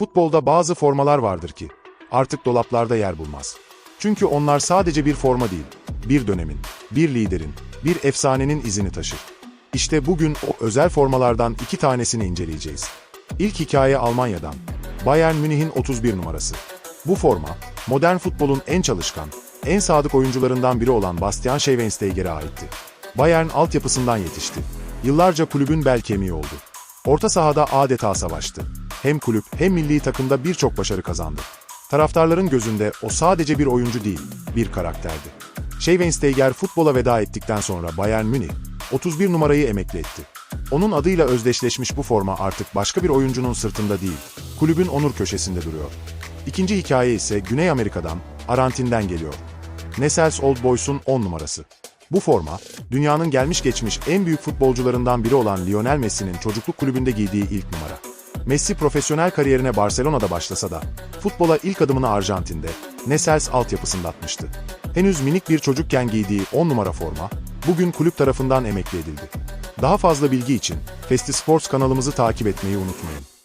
Futbolda bazı formalar vardır ki artık dolaplarda yer bulmaz. Çünkü onlar sadece bir forma değil, bir dönemin, bir liderin, bir efsanenin izini taşır. İşte bugün o özel formalardan iki tanesini inceleyeceğiz. İlk hikaye Almanya'dan. Bayern Münih'in 31 numarası. Bu forma, modern futbolun en çalışkan, en sadık oyuncularından biri olan Bastian Schweinsteiger'e aitti. Bayern altyapısından yetişti. Yıllarca kulübün bel kemiği oldu. Orta sahada adeta savaştı. Hem kulüp hem milli takımda birçok başarı kazandı. Taraftarların gözünde o sadece bir oyuncu değil, bir karakterdi. Schweinsteiger futbola veda ettikten sonra Bayern Münih, 31 numarayı emekli etti. Onun adıyla özdeşleşmiş bu forma artık başka bir oyuncunun sırtında değil, kulübün onur köşesinde duruyor. İkinci hikaye ise Güney Amerika'dan, Arjantin'den geliyor. Nessels Old Boys'un 10 numarası. Bu forma, dünyanın gelmiş geçmiş en büyük futbolcularından biri olan Lionel Messi'nin çocukluk kulübünde giydiği ilk numara. Messi profesyonel kariyerine Barcelona'da başlasa da, futbola ilk adımını Arjantin'de, Nessels altyapısında atmıştı. Henüz minik bir çocukken giydiği 10 numara forma, bugün kulüp tarafından emekli edildi. Daha fazla bilgi için Festi Sports kanalımızı takip etmeyi unutmayın.